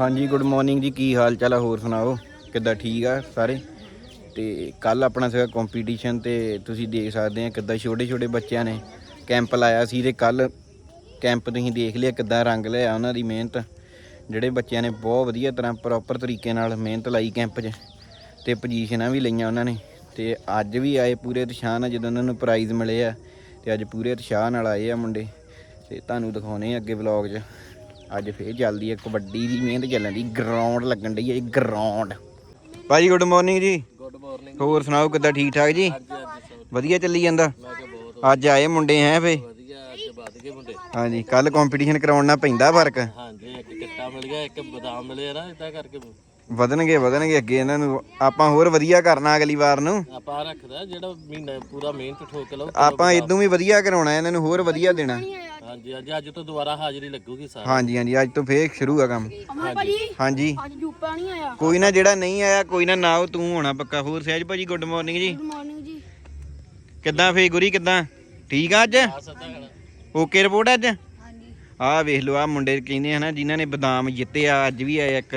ਹਾਂਜੀ good morning ਜੀ, ਕੀ ਹਾਲ ਚਾਲ ਆ? ਹੋਰ ਸੁਣਾਓ, ਕਿੱਦਾਂ ਠੀਕ ਆ ਸਾਰੇ? ਤੇ ਕੱਲ ਆਪਣਾ ਸੀਗਾ ਕੰਪੀਟੀਸ਼ਨ ਤੇ ਤੁਸੀਂ ਦੇਖ ਸਕਦੇ ਆ ਕਿੱਦਾਂ ਛੋਟੇ ਛੋਟੇ ਬੱਚਿਆਂ ਨੇ ਕੈਂਪ ਲਾਇਆ ਸੀ ਤੇ ਕੱਲ ਕੈਂਪ ਤੁਸੀਂ ਦੇਖ ਲਿਆ ਕਿੱਦਾਂ ਰੰਗ ਲਿਆ ਉਹਨਾਂ ਦੀ ਮਿਹਨਤ। ਜਿਹੜੇ ਬੱਚਿਆਂ ਨੇ ਬਹੁਤ ਵਧੀਆ ਤਰ੍ਹਾਂ ਪ੍ਰੋਪਰ ਤਰੀਕੇ ਨਾਲ ਮਿਹਨਤ ਲਾਈ ਕੈਂਪ 'ਚ ਤੇ ਪੋਜੀਸ਼ਨਾਂ ਵੀ ਲਈਆਂ ਉਹਨਾਂ ਨੇ। ਤੇ ਅੱਜ ਵੀ ਆਏ ਪੂਰੇ ਉਤਸ਼ਾਹ ਨਾਲ ਜਦੋਂ ਉਹਨਾਂ ਨੂੰ ਪ੍ਰਾਈਜ਼ ਮਿਲੇ ਆ ਤੇ ਅੱਜ ਪੂਰੇ ਉਤਸ਼ਾਹ ਨਾਲ ਆਏ ਆ ਮੁੰਡੇ। ਤੇ ਤੁਹਾਨੂੰ ਦਿਖਾਉਣੇ ਆ ਅੱਗੇ ਵਲੌਗ 'ਚ। ਅੱਜ ਫੇਰ ਚੱਲਦੀ ਹੈ ਕਬੱਡੀ ਦੀ ਮਿਹਨਤ ਚੱਲਣ ਦੀ ਗਰਾਊਂਡ ਲੱਗਣ ਡਈ ਹੈ ਗਰਾਊਂਡ ਭਾਜੀ ਗੁੱਡ ਮਾਰਨਿੰਗ ਜੀ। ਗੁੱਡ ਮਾਰਨਿੰਗ ਹੋਰ ਸੁਣਾਓ ਕਿੱਦਾਂ ਠੀਕ ਠਾਕ ਜੀ? ਵਧੀਆ। ਚੱਲੀ ਜਾਂਦਾ? ਮੈਂ ਕਿਹਾ ਬਹੁਤ ਅੱਜ ਆਏ ਮੁੰਡੇ ਹੈ ਫੇ? ਵਧੀਆ ਅੱਜ ਵੱਧ ਗਏ ਮੁੰਡੇ। ਹਾਂਜੀ ਕੱਲ ਕੰਪੀਟੀਸ਼ਨ ਕਰਾਉਣ ਨਾਲ ਪੈਂਦਾ ਫ਼ਰਕ? ਹਾਂਜੀ ਇੱਕ ਕਿੱਟਾ ਮਿਲ ਗਿਆ ਇੱਕ ਬਦਾਮ ਮਿਲੇ ਨਾ ਇਦਾਂ ਕਰਕੇ। ਵਧਣਗੇ ਵਧਣਗੇ ਅੱਗੇ ਇਹਨਾਂ ਨੂੰ। ਆਪਾਂ ਹੋਰ ਵਧੀਆ ਕਰਨਾ ਅਗਲੀ ਵਾਰ ਨੂੰ। ਆਪਾਂ ਰੱਖਦਾ ਜਿਹੜਾ ਮਹੀਨਾ ਪੂਰਾ ਮਿਹਨਤ ਠੋਕ ਲਓ ਆਪਾਂ ਇਦੋਂ ਵੀ ਵਧੀਆ ਕਰਾਉਣਾ ਇਹਨਾਂ ਨੂੰ ਹੋਰ ਵਧੀਆ ਦੇਣਾ। ਹਾਂਜੀ ਅੱਜ ਅੱਜ ਤੋਂ ਦੁਬਾਰਾ ਹਾਜ਼ਰੀ ਲੱਗੂਗੀ ਸਾਰੀ ਹਾਂਜੀ ਹਾਂਜੀ ਅੱਜ ਤੋਂ ਫੇਰ ਸ਼ੁਰੂ ਆ ਕੰਮ। ਹਾਂਜੀ। ਅੱਜ ਜੂਪਾ ਨਹੀਂ ਆਇਆ। ਕੋਈ ਨਾ ਜਿਹੜਾ ਨਹੀਂ ਆਇਆ ਕੋਈ ਨਾ ਨਾ ਉਹ ਤੂੰ ਹੋਣਾ ਪੱਕਾ। ਹੋਰ ਸਹਿਜ ਭਾਜੀ ਗੁੱਡ ਮਾਰਨਿੰਗ ਜੀ। ਗੁੱਡ ਮਾਰਨਿੰਗ ਜੀ। ਕਿੱਦਾਂ ਫੇ ਗੁਰੀ ਕਿੱਦਾਂ? ਠੀਕ ਆ ਅੱਜ? ਆ ਓਕੇ ਰਿਪੋਰਟ ਅੱਜ? ਹਾਂਜੀ। ਆਹ ਵੇਖ ਲਓ ਆ ਮੁੰਡੇ ਕਹਿੰਦੇ ਹਨਾ ਜਿਨ੍ਹਾਂ ਨੇ ਬਦਾਮ ਜਿੱਤੇ ਆ ਅੱਜ ਵੀ ਆਇਆ ਇੱਕ।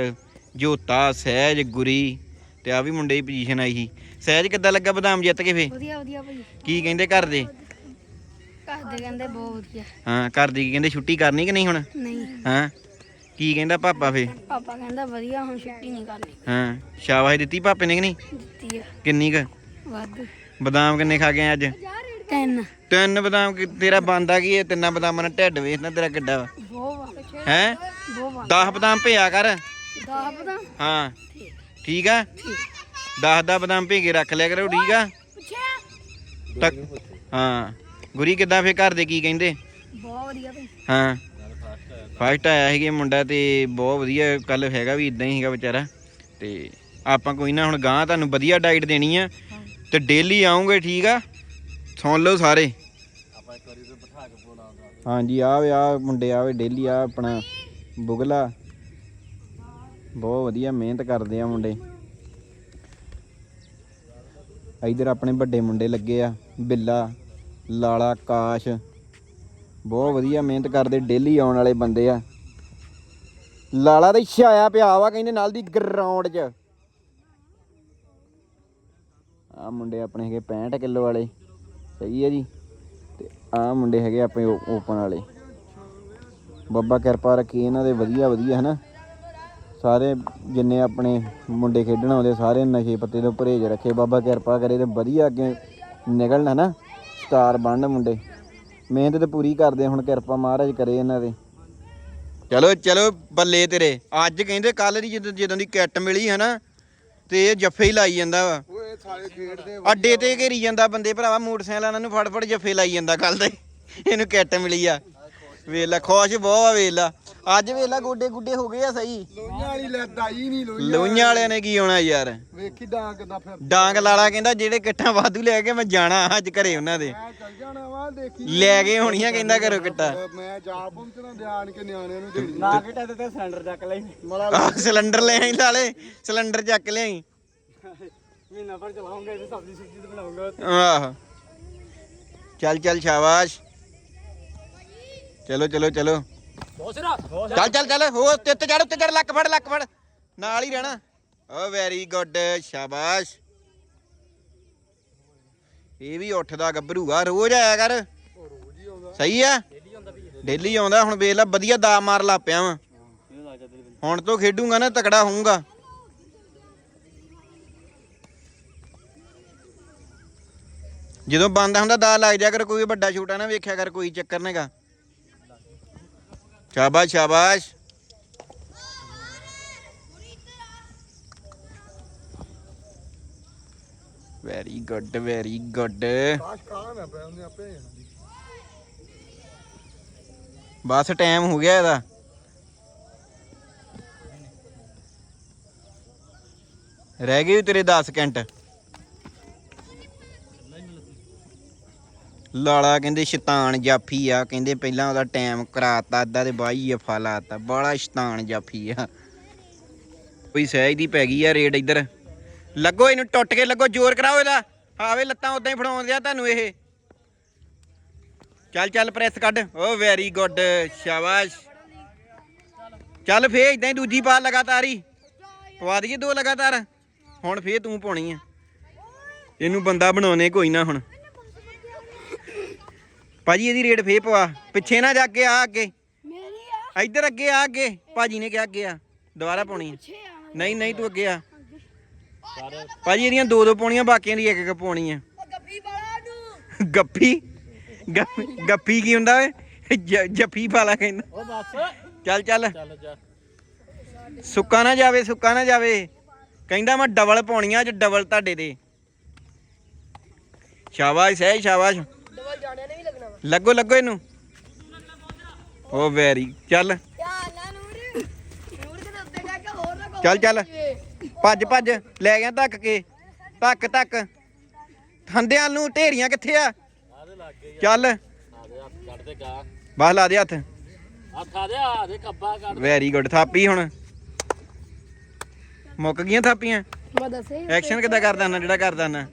ਜੋਤਾ ਸਹਿਜ ਗੁਰੀ ਤੇ ਆ ਵੀ ਮੁੰਡੇ ਦੀ ਪੋਜੀਸ਼ਨ ਆਈ ਸੀ। ਸਹਿਜ ਕਿੱਦਾਂ ਲੱਗਾ ਬਦਾਮ ਜਿੱਤ ਕੇ ਫੇ ਵਧੀਆ ਵਧੀਆ ਭਾਈ। ਕੀ ਕਹਿੰਦੇ ਘਰ ਦੇ? ਘਰ ਦੇ ਕਹਿੰਦੇ ਬਹੁਤ ਵਧੀਆ। ਹਾਂ ਘਰ ਦੇ ਕੀ ਕਹਿੰਦੇ ਛੁੱਟੀ ਕਰਨੀ ਕਿ ਨਹੀਂ ਹੁਣ? ਨਹੀਂ। ਹਾਂ ਕੀ ਕਹਿੰਦਾ ਪਾਪਾ ਫੇ ਪਾਪਾ ਕਹਿੰਦਾ ਵਧੀਆ ਹੁਣ ਛੁੱਟੀ ਨਹੀਂ ਕਰਨੀ। ਹਾਂ ਸ਼ਾਬਾਸ਼ ਦਿੱਤੀ ਪਾਪੇ ਨੇ ਕਿ ਨਹੀਂ? ਦਿੱਤੀ ਆ। ਕਿੰਨੀ ਕ? ਵੱਧ। ਬਦਾਮ ਕਿੰਨੇ ਖਾ ਗਏ ਅੱਜ? ਤਿੰਨ। ਤਿੰਨ ਬਦਾਮ ਕਿ- ਤੇਰਾ ਬੰਦਾ ਕੀ ਹੈ ਤਿੰਨਾਂ ਬਦਾਮਾਂ ਨਾਲ ਢਿੱਡ ਵੇਖਣਾ ਤੇਰਾ ਕਿੱਡਾ ਵਾ। ਬਹੁਤ ਵਾ ਹੈ? ਬਹੁਤ ਵਾ 10 ਬਦਾਮ ਭਿਆ ਕਰ। ਹਾਂ। ਠੀਕ ਆ? 10 ਦਾ ਬਦਾਮ ਭੇ ਕੇ ਰੱਖ ਲਿਆ ਕਰੋ ਠੀਕ ਆ? ਪੁੱਛਿਆ? ਤੱਕ ਹਾਂ। ਗੁਰੀ ਕਿੱਦਾਂ ਫੇ ਘਰ ਦੇ ਕੀ ਕਹਿੰਦੇ? ਬਹੁਤ ਵਧੀਆ ਭਾਈ। ਹਾਂ। ਫਸਟ ਆਇਆ ਸੀਗੇ ਮੁੰਡਾ ਤੇ ਬਹੁਤ ਵਧੀਆ ਕੱਲ ਹੈਗਾ ਵੀ ਇਦਾਂ ਹੀ ਸੀਗਾ ਵਿਚਾਰਾ। ਤੇ ਆਪਾਂ ਕੋਈ ਨਾ ਹੁਣ ਗਾਂ ਤੁਹਾਨੂੰ ਵਧੀਆ ਡਾਈਟ ਦੇਣੀ ਆ। ਤੇ ਡੇਲੀ ਆਉਂਗੇ ਠੀਕ ਆ? ਸੁਣ ਲਓ ਸਾਰੇ। ਆਪਾਂ ਇੱਕ ਵਾਰੀ ਤੇ ਬਿਠਾ ਕੇ ਬੋਲਾ ਹਾਂਜੀ ਆ ਵੇ ਆ ਮੁੰਡੇ ਆਵੇ ਡੇਲੀ ਆ ਆਪਣਾ ਬੁਗਲਾ। ਬਹੁਤ ਵਧੀਆ, ਮਿਹਨਤ ਕਰਦੇ ਆ ਮੁੰਡੇ। ਇਧਰ ਆਪਣੇ ਵੱਡੇ ਮੁੰਡੇ ਲੱਗੇ ਆ, ਬਿੱਲਾ, ਲਾਲਾ, ਕਾਸ਼। ਬਹੁਤ ਵਧੀਆ ਮਿਹਨਤ ਕਰਦੇ, ਡੇਲੀ ਆਉਣ ਵਾਲੇ ਬੰਦੇ ਆ। ਲਾਲਾ ਤਾਂ ਛਾਇਆ ਪਿਆ ਵਾ, ਕਹਿੰਦੇ ਨਾਲ ਦੀ ਗਰਾਊਂਡ 'ਚ। ਆ ਮੁੰਡੇ ਆਪਣੇ ਹੈਗੇ 65 ਕਿਲੋ ਵਾਲੇ, ਸਹੀ ਹੈ ਜੀ। ਤੇ ਆ ਮੁੰਡੇ ਹੈਗੇ ਆਪਣੇ ਓਪਨ ਵਾਲੇ। ਬੱਬਾ ਕਿਰਪਾ ਰੱਖੀ ਇਹਨਾਂ ਦੇ ਵਧੀਆ ਵਧੀਆ ਹਨਾ। ਸਾਰੇ ਜਿੰਨੇ ਆਪਣੇ ਮੁੰਡੇ ਖੇਡਣ ਆਉਂਦੇ ਸਾਰੇ ਨਸ਼ੇ ਪੱਤੇ ਤੋਂ ਪਰਹੇਜ਼ ਰੱਖੇ। ਬਾਬਾ ਕਿਰਪਾ ਕਰੇ ਤੇ ਵਧੀਆ ਅੱਗੇ ਨਿਕਲਣ ਹਨਾ? ਸਟਾਰ ਬਣਨ ਮੁੰਡੇ। ਮਿਹਨਤ ਤੇ ਪੂਰੀ ਕਰਦੇ ਹੁਣ ਕਿਰਪਾ ਮਹਾਰਾਜ ਕਰੇ ਇਹਨਾਂ ਦੇ ਚਲੋ ਚਲੋ ਬੱਲੇ ਤੇਰੇ। ਅੱਜ ਕਹਿੰਦੇ ਕੱਲ ਦੀ ਜਦੋਂ ਜਦੋਂ ਦੀ ਕਿੱਟ ਮਿਲੀ ਹਨਾ? ਤੇ ਇਹ ਜੱਫੇ ਹੀ ਲਾਈ ਜਾਂਦਾ ਵਾ। ਓਏ ਸਾਰੇ ਖੇਡਦੇ ਅੱਡੇ ਤੇ ਘੇਰੀ ਜਾਂਦਾ ਬੰਦੇ ਭਰਾਵਾ ਮੋਟਰਸਾਈਕਲਾਂ ਨੂੰ ਫੜ ਫੜ ਜੱਫੇ ਲਾਈ ਜਾਂਦਾ ਕੱਲ ਦੇ। ਇਹਨੂੰ ਕਿੱਟ ਮਿਲੀ ਆ। ਵੇਲਾ ਖੁਸ਼ ਬਹੁਤ ਆ ਵੇਲਾ ਅੱਜ ਵੇਲਾ ਗੋਡੇ ਗੁੱਡੇ ਹੋ ਗਏ ਆ ਸਹੀ। ਲੋਈਆਂ ਵਾਲੀ ਲੈਦ ਆਈ ਨਹੀਂ ਲੋਈਆਂ ਲੋਈਆਂ ਵਾਲਿਆਂ ਨੇ ਕੀ ਆਉਣਾ ਯਾਰ? ਵੇਖੀ ਡਾਂਗ ਕਿੱਦਾਂ ਫਿਰ। ਡਾਂਗ ਲਾਲਾ ਕਹਿੰਦਾ ਜਿਹੜੇ ਕਿੱਟਾਂ ਵਾਧੂ ਲੈ ਕੇ ਮੈਂ ਜਾਣਾ ਅੱਜ ਘਰੇ ਉਹਨਾਂ ਦੇ। ਮੈਂ ਚੱਲ ਜਾਣਾ ਵਾ ਦੇਖੀ ਲੈ ਕੇ ਹੋਣੀਆਂ ਕਹਿੰਦਾ ਘਰੋਂ ਕਿੱਟਾ। ਮੈਂ ਜਾ ਪਹੁੰਚਣਾ ਧਿਆਨ ਕੇ ਨਿਆਣਿਆਂ ਨੂੰ ਦੇਣੀ। ਨਾ ਕਿਟਾ ਤੇ ਸਿਲੰਡਰ ਚੱਕ ਲਈ ਮੜਾ ਆਹ ਸਿਲੰਡਰ ਲੈ ਆਈ ਲਾਲੇ ਸਿਲੰਡਰ ਚੱਕ ਲਿਆਈ। ਮਹੀਨਾ ਭਰ ਚਲਾਉਂਗੇ ਤੇ ਸਬਜ਼ੀ ਸੁਬਜ਼ੀ ਤੇ ਬਣਾਉਂਗਾ ਆਹ। ਚੱਲ ਚੱਲ ਸ਼ਾਬਾਸ਼। ਚਲੋ ਚਲੋ ਚਲੋ। ਚੱਲ ਚੱਲ ਚੱਲ ਹੋ ਉੱਤੇ ਉੱਤੇ ਚੜ ਉੱਤੇ ਚੜ ਲੱਕ ਫੜ ਲੱਕ ਫੜ। ਨਾਲ ਹੀ ਰਹਿਣਾ। ਓ ਵੈਰੀ ਗੁੱਡ ਸ਼ਾਬਾਸ਼। ਇਹ ਵੀ ਉੱਠਦਾ ਗੱਭਰੂ ਆ ਰੋਜ਼ ਆਇਆ ਕਰ। ਸਹੀ ਆ? ਡੇਲੀ ਆਉਂਦਾ ਹੁਣ ਵੇਖ ਲੈ ਵਧੀਆ ਦਾ ਮਾਰ ਲਾ ਪਿਆ ਵਾ। ਹੁਣ ਤੋਂ ਖੇਡੂੰਗਾ ਨਾ ਤਕੜਾ ਹੋਊਂਗਾ। ਜਦੋਂ ਬੰਦਾ ਹੁੰਦਾ ਦਾ ਲੱਗ ਜਾ ਕਰ ਕੋਈ ਵੱਡਾ ਛੋਟਾ ਨਾ ਵੇਖਿਆ ਕਰ ਕੋਈ ਚੱਕਰ ਨਹੀਂਗਾ ਸ਼ਾਬਾਸ਼ ਸ਼ਾਬਾਸ਼। ਵੈਰੀ ਗੁੱਡ ਵੈਰੀ ਗੁੱਡ ਕਾਸ਼ ਉਹਨੇ ਆਪੇ ਬਸ ਟਾਈਮ ਹੋ ਗਿਆ ਇਹਦਾ। ਰਹਿ ਗਏ ਤੇਰੇ 10 ਸਕਿੰਟ ਲਾਲਾ ਕਹਿੰਦੇ ਸ਼ੈਤਾਨ ਜਾਫੀ ਆ, ਕਹਿੰਦੇ ਪਹਿਲਾਂ ਉਹਦਾ ਟਾਈਮ ਕਰਾਤਾ, ਅੱਧਾ ਤੇ ਬਾਈ ਅਫਾ ਲਾਤਾ। ਬੜਾ ਸ਼ੈਤਾਨ ਜਾਫੀ ਆ। ਕੋਈ ਸਹਿਜ ਦੀ ਪੈ ਗਈ ਆ ਰੇਡ ਇੱਧਰ। ਲੱਗੋ ਇਹਨੂੰ ਟੁੱਟ ਕੇ ਲੱਗੋ, ਜ਼ੋਰ ਕਰਾਓ ਇਹਦਾ। ਆਵੇ ਲੱਤਾਂ ਉਦਾਂ ਹੀ ਫੜਾਉਣ ਦਿਆ ਤੁਹਾਨੂੰ ਇਹ। ਚੱਲ ਚੱਲ ਪ੍ਰੈਸ ਕੱਢ। ਓ ਵੈਰੀ ਗੁੱਡ ਸ਼ਾਬਾਸ਼। ਚੱਲ ਫੇਰ ਇਦਾਂ ਹੀ ਦੂਜੀ ਪਾ ਲਗਾਤਾਰ। ਹੀ ਪਵਾ ਦਈਏ ਦੋ ਲਗਾਤਾਰ। ਹੁਣ ਫੇਰ ਤੂੰ ਪਾਉਣੀ ਆ। ਇਹਨੂੰ ਬੰਦਾ ਬਣਾਉਣੇ ਕੋਈ ਨਾ ਹੁਣ। ਭਾਜੀ ਇਹਦੀ ਰੇਟ ਫੇਰ ਪਵਾ। ਪਿੱਛੇ ਨਾ ਜਾ ਕੇ ਆ ਅੱਗੇ। ਮੇਰੀ ਆ। ਇੱਧਰ ਅੱਗੇ ਆ ਅੱਗੇ। ਭਾਜੀ ਨੇ ਕਿਹਾ ਅੱਗੇ ਆ। ਦੁਬਾਰਾ ਪਾਉਣੀ ਆ। ਆ। ਨਹੀਂ ਨਹੀਂ ਤੂੰ ਅੱਗੇ ਆ। ਭਾਜੀ ਇਹਦੀਆਂ ਦੋ ਦੋ ਪਾਉਣੀਆਂ ਬਾਕੀਆਂ ਦੀ ਇੱਕ ਇੱਕ ਪਾਉਣੀ ਆ। ਉਹ ਵਾਲਾ ਨੂੰ। ਗੱਪ- ਗੱਪੀ ਕੀ ਹੁੰਦਾ ਓਏ? ਜ- ਜੱਫੀ ਪਾਲਾ ਕਹਿੰਦਾ। ਉਹ ਬਸ। ਚੱਲ ਚੱਲ। ਚੱਲ ਜਾ। ਸੁੱਕਾ ਨਾ ਜਾਵੇ ਸੁੱਕਾ ਨਾ ਜਾਵੇ। ਕਹਿੰਦਾ ਮੈਂ ਡਬਲ ਪਾਉਣੀਆਂ ਅੱਜ ਡਬਲ ਤੁਹਾਡੇ ਦੇ ਸ਼ਾਬਾਸ਼ ਹੈ ਸ਼ਾਬਾਸ਼ ਡਬਲ ਜਾਣਿਆ ਨੇ ਵੀ ਲੱਗਣਾ ਵਾ ਲੱਗੋ ਲੱਗੋ ਇਹਨੂੰ। ਓ ਵੈਰੀ ਚੱਲ। ਧਿਆਨ ਨਾਲ ਨੂਰ ਨੂਰ ਦੇ ਉੱਤੇ ਜਾ ਕੇ ਹੋਰ ਨਾ ਚੱਲ ਚੱਲ। ਭੱਜ ਭੱਜ। ਲੈ ਗਿਆ ਧੱਕ ਕੇ। ਧੱਕ ਧੱਕ। ਹੰਦਿਆਂ ਨੂੰ ਢੇਰੀਆਂ ਕਿੱਥੇ ਆ? ਚੱਲ। ਬਸ ਲਾ ਦੇ ਹੱਥ। ਹੱਥ ਆ ਦੇ ਆ ਦੇ ਕੱਬਾ ਕੱਢ ਵੈਰੀ ਗੁੱਡ ਥਾਪੀ ਹੁਣ। ਮੁੱਕ ਗਈਆਂ ਥਾਪੀਆਂ। ਐਕਸ਼ਨ ਕਿੱਦਾਂ ਕਰਦਾ ਨਾ ਜਿਹੜਾ ਕਰਦਾ ਨਾ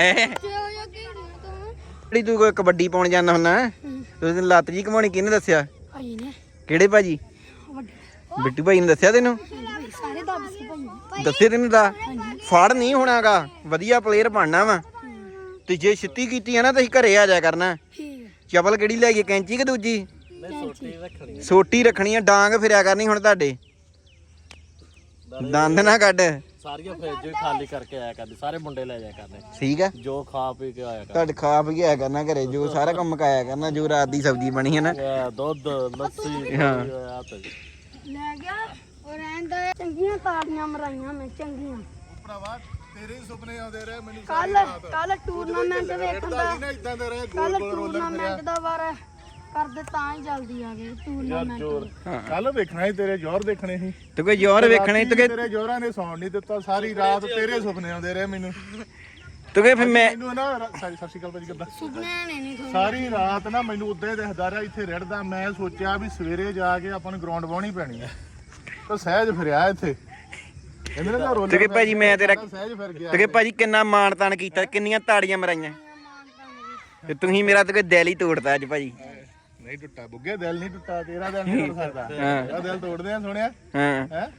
ਐ ਜਿਹੜੀ ਤੂੰ ਕੋਈ ਕਬੱਡੀ ਪਾਉਣ ਜਾਂਦਾ ਹੁੰਦਾ ਉਸ ਦਿਨ ਲੱਤ ਜੀ ਘਮਾਉਣੀ ਕਿਹਨੇ ਦੱਸਿਆ? ਭਾਈ ਨੇ। ਕਿਹੜੇ ਭਾਜੀ? ਬਿੱਟੂ ਭਾਈ ਨੇ ਦੱਸਿਆ ਤੈਨੂੰ? ਸਾਰੇ ਦੱਸ ਸੀ ਭਾਈ। ਦੱਸੇ ਤੈਨੂੰ ਦਾ ਫੜ ਨਹੀਂ ਹੋਣਾਗਾ ਵਧੀਆ ਪਲੇਅਰ ਬਣਨਾ ਵਾ। ਤੇ ਜੇ ਛਿੱਤੀ ਕੀਤੀ ਹੈ ਨਾ ਤਾਂ ਅਸੀਂ ਘਰੇ ਆ ਜਾ ਕਰਨਾ। ਚਪਲ ਕਿਹੜੀ ਲੈ ਗਈ ਕੈਂਚੀ ਕਿ ਦੂਜੀ? ਮੈਂ ਸੋਟੀ ਰੱਖਣੀ ਸੋਟੀ ਰੱਖਣੀ ਆ ਡਾਂਗ ਫਿਰਿਆ ਕਰਨੀ ਹੁਣ ਤੁਹਾਡੇ। ਦੰਦ ਨਾ ਕੱਢ। ਸਾਰੀਆਂ ਫਰਿੱਜ ਵੀ ਖਾਲੀ ਕਰਕੇ ਆਇਆ ਕਰਦੇ ਸਾਰੇ ਮੁੰਡੇ ਲੈ ਜਾਇਆ ਕਰਦੇ ਠੀਕ ਆ ਜੋ ਖਾ ਪੀ ਕੇ ਆਇਆ ਤੁਹਾਡੇ ਖਾ ਪੀ ਕੇ ਆਇਆ ਕਰਨਾ ਘਰੇ ਜੋ ਸਾਰਾ ਕੰਮ ਮੁਕਾਇਆ ਕਰਨਾ ਜੋ ਰਾਤ ਦੀ ਸਬਜ਼ੀ ਬਣੀ ਹੈ ਨਾ। ਕਰ ਦੁੱਧ ਲੱਸੀ ਹਾਂ। ਆ ਤੇ। ਲੈ ਗਿਆ ਉਹ ਰਹਿੰਦਾ ਚੰਗੀਆਂ ਤਾੜੀਆਂ ਮਰਾਈਆਂ ਮੈਂ ਚੰਗੀਆਂ। ਭਰਾਵਾ ਤੇਰੇ ਹੀ ਸੁਪਨੇ ਆਉਂਦੇ ਰਹੇ ਮੈਨੂੰ ਕੱਲ ਕੱਲ ਟੂਰਨਾਮੈਂਟ ਵੇਖਣ ਦਾ ਨਾ ਇਦਾਂ ਦੇ ਰਹੇ ਕੱਲ ਟੂਰਨਾਮੈਂਟ ਦਾ ਵਾਰ ਕਰਦੇ ਤਾਂ ਹੀ ਜਲਦੀ ਆ ਗਏ ਟੂਰਨਾਮੈਂਟ ਕੱਲ ਵੇਖਣਾ ਸੀ ਤੇਰੇ ਜ਼ੋਰ ਦੇਖਣੇ ਸੀ। ਤੇ ਕੋਈ ਜ਼ੋਰ ਵੇਖਣੇ ਤੇ ਤੇਰੇ ਜ਼ੋਰਾਂ ਨੇ ਸੌਣ ਨਹੀਂ ਦਿੱਤਾ ਸਾਰੀ ਰਾਤ ਤੇਰੇ ਸੁਪਨੇ ਆਉਂਦੇ ਰਹੇ ਮੈਨੂੰ। ਤੂੰ ਫਿਰ ਮੈਂ ਮੈਨੂੰ ਨਾ ਰਾ- ਸਤਿ ਸਤਿ ਸ਼੍ਰੀ ਅਕਾਲ ਭਾਜੀ ਕਿੱਦਾਂ ਸੁਪਨੇ ਨੇ ਨਹੀਂ ਤੁਹਾਨੂੰ। ਸਾਰੀ ਰਾਤ ਨਾ ਮੈਨੂੰ ਉਦਾਂ ਹੀ ਦਿਖਦਾ ਰਿਹਾ ਇੱਥੇ ਰੜਦਾ। ਮੈਂ ਸੋਚਿਆ ਵੀ ਸਵੇਰੇ ਜਾ ਕੇ ਆਪਾਂ ਨੂੰ ਗਰਾਊਂਡ ਵਾਹਣੀ ਪੈਣੀ ਹੈ ਤਾਂ ਸਹਿਜ ਫਿਰਿਆ ਇੱਥੇ। ਇਹਨੇ ਨਾ ਰੋਲ ਤੇ ਕਿ ਭਾਜੀ ਮੈਂ ਤੇਰਾ ਸਹਿਜ ਫਿਰ ਗਿਆ ਤੇ ਕਿ ਭਾਜੀ ਕਿੰਨਾ ਮਾਣ ਤਾਣ ਕੀਤਾ ਕਿੰਨੀਆਂ ਤਾੜੀਆਂ ਮਰਾਈਆਂ। ਤੇ ਤੁਸੀਂ ਮੇਰਾ ਤੇ ਕੋਈ ਦਿਲ ਹੀ ਤੋੜਤਾ ਅੱਜ ਭਾਜੀ। ਨਹੀਂ ਟੁੱਟਾ ਬੁੱਗੇ ਦਿਲ ਨਹੀਂ ਟੁੱਟਾ ਤੇਰਾ ਦਿਲ ਨਹੀਂ ਟੁੱਟ ਸਕਦਾ। ਤੇਰਾ ਦਿਲ ਤੋੜਦੇ ਆ ਸੋਹਣਿਆ ਹਾਂ। ਹੈ?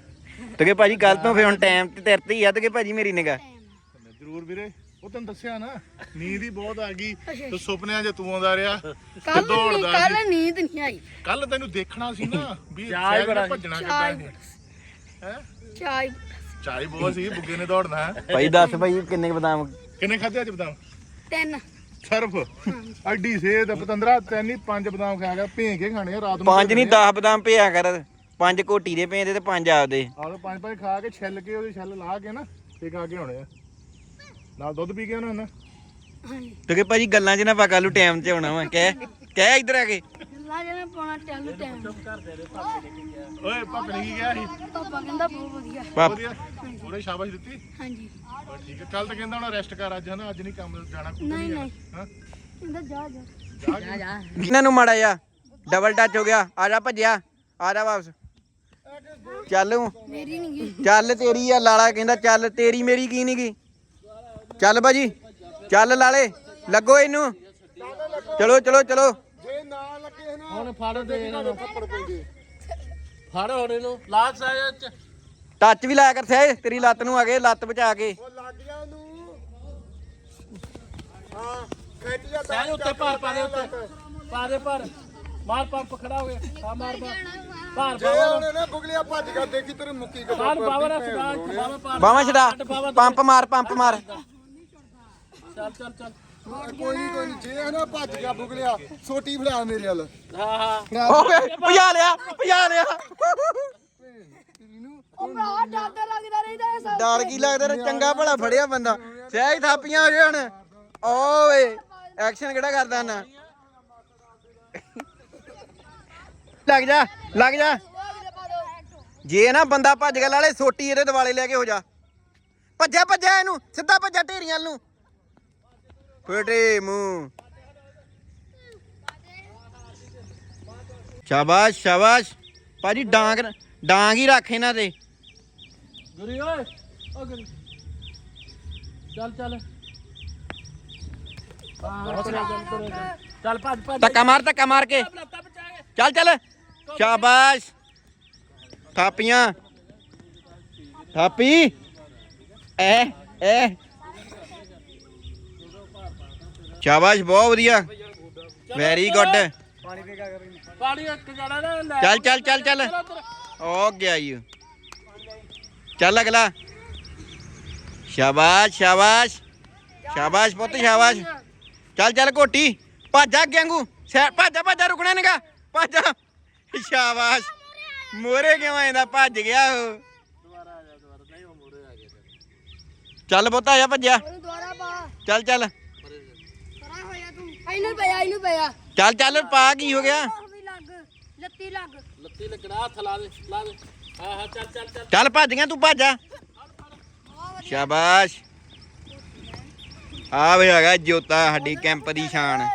ਤੇ ਕਿ ਭਾਜੀ ਕੱਲ ਤੋਂ ਫੇ ਹੁਣ ਟਾਈਮ ਤੇ ਤੇਰੇ ਤੇ ਹੀ ਆ ਤੇ ਕਿ ਭਾਜੀ ਮੇਰੀ ਨਿਗਾ ਜ਼ਰੂਰ ਵੀਰੇ ਉਹ ਤੈਨੂੰ ਦੱਸਿਆ ਨਾ ਨੀਂਦ ਹੀ ਬਹੁਤ ਆ ਗਈ ਤੇ ਸੁਪਨਿਆਂ 'ਚ ਤੂੰ ਆਉਂਦਾ ਰਿਹਾ ਕੱਲ ਦੌੜਦਾ ਕੱਲ ਨੀਂਦ ਨਹੀਂ ਆਈ। ਕੱਲ ਤੈਨੂੰ ਦੇਖਣਾ ਸੀ ਨਾ ਵੀ ਹੀ ਨੇ ਬੜਾ ਭੱਜਣਾ ਕਿੱਦਾਂ ਹੈ? ਚਾਈ ਚਾਈ ਬਹੁਤ ਸੀ ਬੁੱਗੇ ਨੇ ਦੌੜਨਾ। ਹੈ ਭਾਈ ਦੱਸ ਭਾਈ ਕਿੰਨੇ ਬਦਾਮ? ਕਿੰਨੇ ਖਾਦੇ ਅੱਜ ਬਦਾਮ? ਤਿੰਨ। ਸਰਫ। ਅੱਡੀ ਸੇ ਤੇ ਪਤੰਦਰਾ ਤਿੰਨ ਪੰਜ ਬਦਾਮ ਖਾ ਗਿਆ ਭੇਂ ਕੇ ਖਾਣੇ ਆ ਰਾਤ ਨੂੰ ਪੰਜ ਨਹੀਂ 10 ਬਦਾਮ ਪਿਆ ਕਰ ਪੰਜ ਕੋਟੀ ਦੇ ਪੈਂਦੇ ਤੇ ਪੰਜ ਆਪਦੇ। ਆਹ ਪੰਜ ਪੰਜ ਖਾ ਕੇ ਛਿੱਲ ਕੇ ਉਹਦੇ ਛਿੱਲ ਲਾ ਕੇ ਨਾ ਤੇ ਖਾ ਕੇ ਹੋਣੇ ਆ। ਨਾਲ ਦੁੱਧ ਪੀ ਕੇ ਨੇ ਹਾਂਜੀ ਤੇ ਕਿ ਭਾਜੀ ਗੱਲਾਂ 'ਚ ਨਾ ਪਾ ਕੱਲੂ ਟਾਈਮ 'ਚ ਆਉਣਾ ਵਾ। ਕਹਿ ਕਹਿ ਇੱਧਰ ਆ ਕੇ। ਲਾ ਜਣਾ ਪਾਉਣਾ ਚੱਲ ਟਾਈਮ ਓਏ ਪਾਪੇ ਨੇ ਕੀ ਕਿਹਾ ਸੀ? ਪਾਪਾ ਕਹਿੰਦਾ ਬਹੁਤ ਵਧੀਆ। ਪਾਪ ਵਧੀਆ? ਉਹਨੇ ਸ਼ਾਬਾਸ਼ ਦਿੱਤੀ? ਹਾਂਜੀ। ਬਸ ਠੀਕ ਹੈ। ਕੱਲ ਤਾਂ ਕਹਿੰਦਾ ਹੁਣ ਰੈਸਟ ਕਰ ਅੱਜ ਹਨਾ? ਅੱਜ ਨਹੀਂ ਕੰਮ ਜਾਣਾ ਕੁਝ ਨਹੀਂ ਨਹੀਂ ਨਹੀਂ। ਹਾਂ? ਕਹਿੰਦਾ ਜਾ ਜਾ। ਜਾ ਜਾ ਇਹਨਾਂ ਨੂੰ ਮਾੜਾ ਜਾ ਡਬਲ ਟੱਚ ਹੋ ਗਿਆ। ਆ ਜਾ ਭੱਜਿਆ। ਆ ਜਾ ਵਾਪਸ। ਚੱਲ ਊਂ। ਮੇਰੀ ਨਹੀਂ ਗਈ ਚੱਲ ਤੇਰੀ ਆ ਲਾਲਾ ਕਹਿੰਦਾ ਚੱਲ ਤੇਰੀ ਮੇਰੀ ਕੀ ਨੀ ਗੀ? ਚੱਲ ਬਾਜੀ ਚੱਲ ਲਾਲੇ। ਲੱਗੋ ਇਹਨੂੰ। ਚਲੋ ਚਲੋ ਚਲੋ। ਨਾ ਨਾ ਹੁਣ ਫੜ ਦੇ ਇਹਨਾਂ ਨੂੰ। ਥੱਪੜ ਪੈਂਦੇ ਫੜ ਹੁਣ ਇਹਨੂੰ। ਲਾਸਟ ਸਾਈਡ ਚ। ਟੱਚ ਵੀ ਲਾਇਆ ਕਰ ਸਹਿ ਤੇਰੀ ਲੱਤ ਨੂੰ ਆ ਗਏ ਲੱਤ ਬਚਾ ਕੇ। ਉਹ ਲੱਗ ਗਿਆ ਉਹਨੂੰ। ਹਾਂ ਖਿੱਚ ਜਾ ਸਹਿਜ ਉੱਤੇ ਭਾਰ ਪਾ ਦੇ ਉੱਤੇ। ਪਾ ਦੇ ਭਾਰ। ਮਾਰ ਪੰਪ ਖੜਾ ਹੋ ਗਿਆ। ਆ ਮਾਰ ਮਾਰ। ਭਾਰ ਜੇ ਬਾਵਾ। ਉਹਨੇ ਨਾ ਬੁਗਲੀਆ ਭੱਜ ਗਿਆ ਦੇਖੀ ਤੇਰੇ ਮੁੱਕੀ ਕਦੋਂ ਭਾਰ ਬਾਵਾ ਦਾ ਸਦਾ ਬਾਵਾ ਭਾਰ ਬਾਵਾ ਛਡਾ ਪੰਪ ਮਾਰ ਪੰਪ ਮਾਰ। ਚੱਲ ਚੱਲ ਚੱਲ। ਕੋਈ ਨਹੀਂ ਕੋਈ ਨਹੀਂ ਜੇ ਨਾ ਭੱਜ ਗਿਆ ਬੁਗਲੀਆ ਸੋਟੀ ਫੜਾ ਮੇਰੇ ਵੱਲ। ਹਾਂ ਹਾਂ। ਓਏ ਭਜਾ ਲਿਆ ਭਜਾ ਲਿਆ। ਉਹ ਭਰਾ ਡਰਦਾ ਲੱਗਦਾ ਰਹਿੰਦਾ ਇਹ ਸਭ। ਡਰ ਕੀ ਲੱਗਦਾ ਰੇ ਚੰਗਾ ਭਲਾ ਫੜਿਆ ਬੰਦਾ। ਸਹਿ ਥਾਪੀਆਂ ਹੋ ਹੁਣ। ਓਏ ਐਕਸ਼ਨ ਕਿਹੜਾ ਕਰਦਾ ਨਾ ਲੱਗ ਜਾ ਲੱਗ ਜਾ। ਜੇ ਨਾ ਬੰਦਾ ਭੱਜ ਗਿਆ ਲਾਲੇ ਸੋਟੀ ਇਹਦੇ ਦਿਵਾਲੇ ਲੈ ਕੇ ਹੋ ਜਾ। ਭੱਜਿਆ ਭੱਜਿਆ ਇਹਨੂੰ ਸਿੱਧਾ ਭੱਜਾ ਢੇਰੀਆਂ ਵੱਲ ਨੂੰ। ਫਟੇ ਮੂੰਹ। ਸ਼ਾਬਾਸ਼ ਸ਼ਾਬਾਸ਼। ਭਾਜੀ ਡਾਂਗ ਡਾਂਗ ਹੀ ਰੱਖ ਇਹਨਾਂ ਤੇ। ਗੁਰੀ ਓਏ ਓ ਗੁਰੀ। ਚੱਲ ਚੱਲ। ਚੱਲ ਭੱਜ ਭੱਜ। ਧੱਕਾ ਮਾਰ ਧੱਕਾ ਮਾਰ ਕੇ। ਚੱਲ ਚੱਲ। ਸ਼ਾਬਾਸ਼। ਥਾਪੀਆਂ। ਥਾਪੀ। ਐ ਐ। ਸ਼ਾਬਾਸ਼ ਬਹੁਤ ਵਧੀਆ। ਵੈਰੀ ਗੁੱਡ ਪਾਣੀ ਇੱਕ ਜਣਾ ਨਾ ਲੈ। ਚੱਲ ਚੱਲ ਚੱਲ ਚੱਲ। ਹੋ ਗਿਆ ਈ ਚੱਲ ਅਗਲਾ। ਸ਼ਾਬਾਸ਼ ਸ਼ਾਬਾਸ਼। ਸ਼ਾਬਾਸ਼ ਪੁੱਤ ਸ਼ਾਬਾਸ਼। ਚੱਲ ਚੱਲ ਕੋਟੀ ਭੱਜ ਆ ਗੈਂਗੂ ਭੱਜਾ ਭੱਜਾ ਰੁਕਣਾ ਨਹੀਂਗਾ ਭੱਜਾ ਸ਼ਾਬਾਸ਼। ਮੋਰੇ ਕਿਉਂ ਆਂਦਾ ਭੱਜ ਗਿਆ ਉਹ। ਚੱਲ ਪੁੱਤ ਆ ਜਾ ਭੱਜਿਆ। ਉਹਨੂੰ ਦੁਆਰਾ ਪਾ। ਚੱਲ ਚੱਲ। ਪਰਾਂ ਹੋਇਆ ਤੂੰ ਇਹਨੂੰ ਪਿਆ ਇਹਨੂੰ ਪਿਆ। ਚੱਲ ਚੱਲ ਪਾ ਕੀ ਹੋ ਗਿਆ? ਉਹ ਵੀ ਲੱਗ ਲੱਤੀ ਲੱਗ। ਲੱਤੀ ਲੱਗਣਾ ਹੱਥ ਲਾ ਦੇ ਲਾ ਦੇ। ਹਾਂ ਹਾਂ ਚੱਲ ਚੱਲ ਚੱਲ। ਚੱਲ ਭੱਜ ਗਿਆ ਤੂੰ ਭੱਜ ਆ। ਸ਼ਾਬਾਸ਼। ਆ ਵੇ ਹੈਗਾ ਜੋਤਾ ਸਾਡੀ ਕੈਂਪ ਦੀ ਸ਼ਾਨ।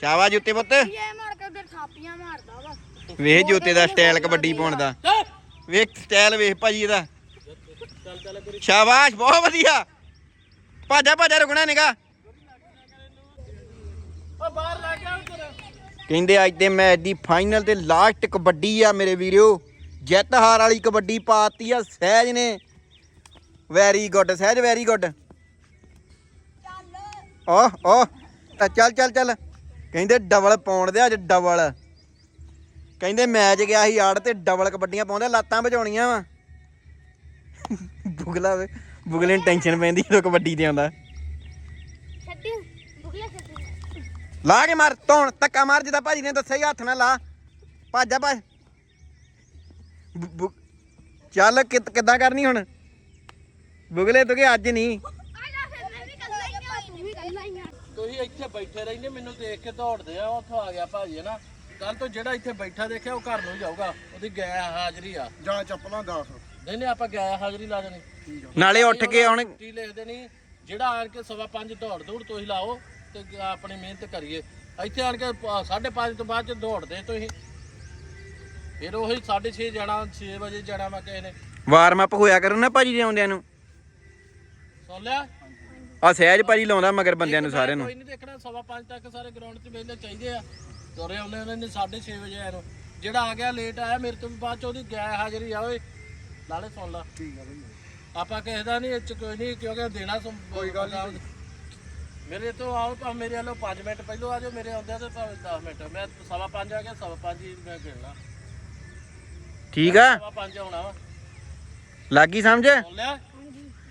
ਸ਼ਾਬਾਸ਼ ਜੋਤੇ ਪੁੱਤ। ਇਹ ਮਾਰ ਕੇ ਉਧਰ ਥਾਪੀਆਂ ਮਾਰਦਾ ਵਾ। ਵੇਖ ਜੋਤੇ ਦਾ ਸਟਾਈਲ ਕਬੱਡੀ ਪਾਉਣ ਦਾ। ਵੇਖ ਸਟਾਈਲ ਵੇਖ ਭਾਜੀ ਇਹਦਾ। ਚੱਲ ਚੱਲ ਕਰੀ। ਸ਼ਾਬਾਸ਼ ਬਹੁਤ ਵਧੀਆ। ਭਾਜਾ ਭਾਜਾ ਰੁਕਣਾ ਨਿਗਾ ਬਾਹਰ ਲੈ ਕੇ ਆ ਉੱਧਰ। ਕਹਿੰਦੇ ਅੱਜ ਦੇ ਮੈਚ ਦੀ ਫਾਈਨਲ ਤੇ ਲਾਸਟ ਕਬੱਡੀ ਆ ਮੇਰੇ ਵੀਰੋ। ਜਿੱਤ ਹਾਰ ਵਾਲੀ ਕਬੱਡੀ ਪਾਤੀ ਆ ਸਹਿਜ ਨੇ। Very good Sahaj very good ਓਹ ਓਹ ਤਾਂ ਚੱਲ ਚੱਲ ਚੱਲ। ਕਹਿੰਦੇ ਡਬਲ ਪਾਉਣ ਦੇ ਅੱਜ ਡਬਲ ਕਹਿੰਦੇ ਮੈਚ ਗਿਆ ਸੀ ਆੜ ਤੇ ਡਬਲ ਕਬੱਡੀਆਂ ਪਾਉਂਦੇ ਲੱਤਾਂ ਵਜਾਉਣੀਆਂ ਵਾ। ਬੁਗਲਾ ਵੇ ਬੁਗਲੇ ਨੂੰ ਟੈਨਸ਼ਨ ਪੈਂਦੀ ਜਦੋਂ ਕਬੱਡੀ ਤੇ ਆਉਂਦਾ ਛੱਡੀ ਬੁਗਲੇ ਛੱਡੀ ਲਾ ਕੇ ਮਾਰ ਧੌਣ ਧੱਕਾ ਮਾਰ ਜਿੱਦਾਂ ਭਾਜੀ ਨੇ ਦੱਸਿਆ ਹੱਥ ਨਾਲ ਲਾ। ਭੱਜ ਜਾ ਭੱਜ। ਬੁ- ਬੁ- ਚੱਲ ਕਿ ਕਿੱਦਾਂ ਕਰਨੀ ਹੁਣ? ਬੁਗਲੇ ਤੂੰ ਕਿ ਅੱਜ ਨਹੀਂ ਆ ਆ ਤੁਸੀਂ ਇੱਥੇ ਬੈਠੇ ਰਹਿੰਦੇ ਮੈਨੂੰ ਦੇਖ ਕੇ ਦੌੜਦੇ ਆ ਉੱਥੋਂ ਆ ਗਿਆ ਭਾਜੀ ਹੈ ਨਾ? ਕੱਲ ਤੋਂ ਜਿਹੜਾ ਇੱਥੇ ਬੈਠਾ ਦੇਖਿਆ ਉਹ ਘਰ ਨੂੰ ਜਾਊਗਾ। ਉਹਦੀ ਗੈ ਹਾਜ਼ਰੀ ਆ। ਜਾਂ ਚੱਪਲਾਂ 10 ਨਹੀਂ ਨਹੀਂ ਆਪਾਂ ਗੈ ਹਾਜ਼ਰੀ ਲਾ ਦੇਣੀ। ਨਾਲੇ ਉੱਠ ਕੇ ਹੁਣ ਕੀ ਲਿਖਦੇ ਨਹੀਂ ਜਿਹੜਾ ਆਣ ਕੇ ਸਵਾ ਪੰਜ ਦੌੜ ਦੌੜ ਤੁਸੀਂ ਲਾਓ ਤੇ ਆਪਣੀ ਮਿਹਨਤ ਕਰੀਏ। ਇੱਥੇ ਆਣ ਕੇ ਪ- ਸਾਢੇ ਪੰਜ ਤੋਂ ਬਾਅਦ ਚ ਦੌੜਦੇ ਤੁਸੀਂ। ਫਿਰ ਉਹੀ 6:30 ਜਾਣਾ 6 ਵਜੇ ਜਾਣਾ ਮੈਂ ਕਿਸੇ ਨੇ। ਵਾਰਮ ਅਪ ਹੋਇਆ ਕਰਨ ਨਾ ਭਾਜੀ ਦੇ ਆਉਂਦਿਆਂ ਨੂੰ। ਸੁਣ ਲਿਆ? ਆ ਸਹਿਜ ਭਾਜੀ ਲਾਉਂਦਾ ਮਗਰ ਬੰਦਿਆਂ ਨੂੰ ਸਾਰਿਆਂ ਨੂੰ। ਕੋਈ ਨਹੀਂ ਦੇਖਣਾ ਸਵਾ ਪੰਜ ਤੱਕ ਸਾਰੇ ਗਰਾਊਂਡ 'ਚ ਵਿਹਲੇ ਚਾਹੀਦੇ ਆ। ਤੁਰੇ ਆਉਂਦੇ ਉਹਨਾਂ ਨੇ 6:30 ਵਜੇ ਆਏ ਨੂੰ। ਜਿਹੜਾ ਆ ਗਿਆ ਲੇਟ ਆਇਆ ਮੇਰੇ ਤੋਂ ਬਾਅਦ ਚ ਉਹਦੀ ਗੈ ਹਾਜ਼ਰੀ ਆ ਓਏ। ਨਾਲੇ ਸੁਣ ਲਾ। ਠੀਕ ਆ ਬਈ। ਆਪਾਂ ਕਿਸੇ ਦਾ ਨਹੀਂ ਇਹ 'ਚ ਕੋਈ ਨਹੀਂ ਕਿਉਂਕਿ ਦੇਣਾ ਕੋਈ ਗੱਲ ਨਹੀਂ ਮੇਰੇ ਤੋਂ ਆਓ ਭਾਵੇਂ ਮੇਰੇ ਵੱਲੋਂ 5 ਮਿੰਟ ਪਹਿਲੋਂ ਆ ਜਾਓ ਮੇਰੇ ਆਉਂਦਿਆਂ ਤੇ ਭਾਵੇਂ 10 ਮਿੰਟ। ਮੈਂ ਸਵਾ ਆ ਗਿਆ ਸਵਾ ਪੰਜ ਹੀ ਮੈਂ ਗਿਣਨਾ ਠੀਕ ਆ? ਸਵਾ ਆਉਣਾ ਵਾ। ਲੱਗੀ ਸਮਝ? ਸੁਣ ਲਿਆ?